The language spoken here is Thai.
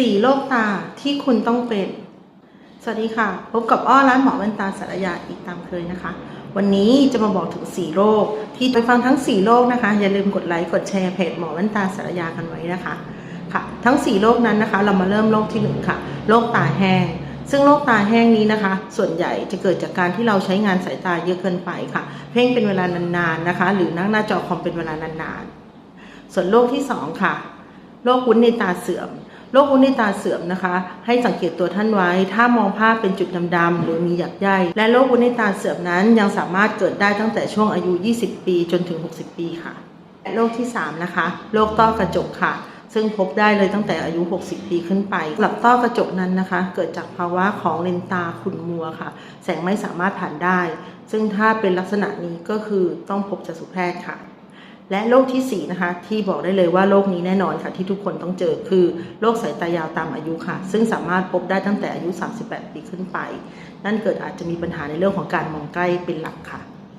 สี่โรคตาที่คุณต้องเป็น สวัสดีค่ะ พบกับอ้อร้านหมอแว่นตาสารยาอีกตามเคยนะคะ วันนี้จะมาบอกถึงสี่โรค ที่ไปฟังทั้งสี่โรคนะคะ อย่าลืมกดไลค์กดแชร์เพจหมอแว่นตาสารยากันไว้นะคะค่ะ ทั้งสี่โรคนั้นนะคะ เรามาเริ่มโรคที่หนึ่งค่ะโรคตาแห้งซึ่งโรคตาแห้งนี้นะคะ ส่วนใหญ่จะเกิดจากการที่เราใช้งานสายตาเยอะเกินไปค่ะ เพ่งเป็นเวลานานๆนะคะ หรือนั่งหน้าจอคอมเป็นเวลานานๆส่วนโรคที่สองค่ะโรควุ้นในตาเสื่อม โรควุ้นในตาเสื่อมนะคะ ให้สังเกตตัวท่านไว้ ถ้ามองภาพเป็นจุดดำๆหรือมีหยักใยและโรควุ้นในตาเสื่อมนั้นยังสามารถเกิดได้ตั้งแต่ช่วงอายุ 20 ปีจนถึง 60 ปีค่ะโรคที่ 3 นะคะโรคต้อกระจกค่ะ ซึ่งพบได้เลยตั้งแต่อายุ 60 ปีขึ้นไปหรับต้อกระจกนั้นนะคะ เกิดจากภาวะของเลนตาขุ่นมัวค่ะ แสงไม่สามารถผ่านได้ ซึ่งถ้าเป็นลักษณะนี้ก็คือต้องพบจักษุแพทย์ค่ะ และโรคที่4นะคะที่บอกได้เลยว่าโรคนี้แน่นอนค่ะที่ทุกคนต้องเจอคือโรคสายตายาวตามอายุค่ะ ซึ่งสามารถพบได้ตั้งแต่อายุ 38 ปีขึ้นไป นั่นเกิดอาจจะมีปัญหาในเรื่องของการมองใกล้เป็นหลักค่ะ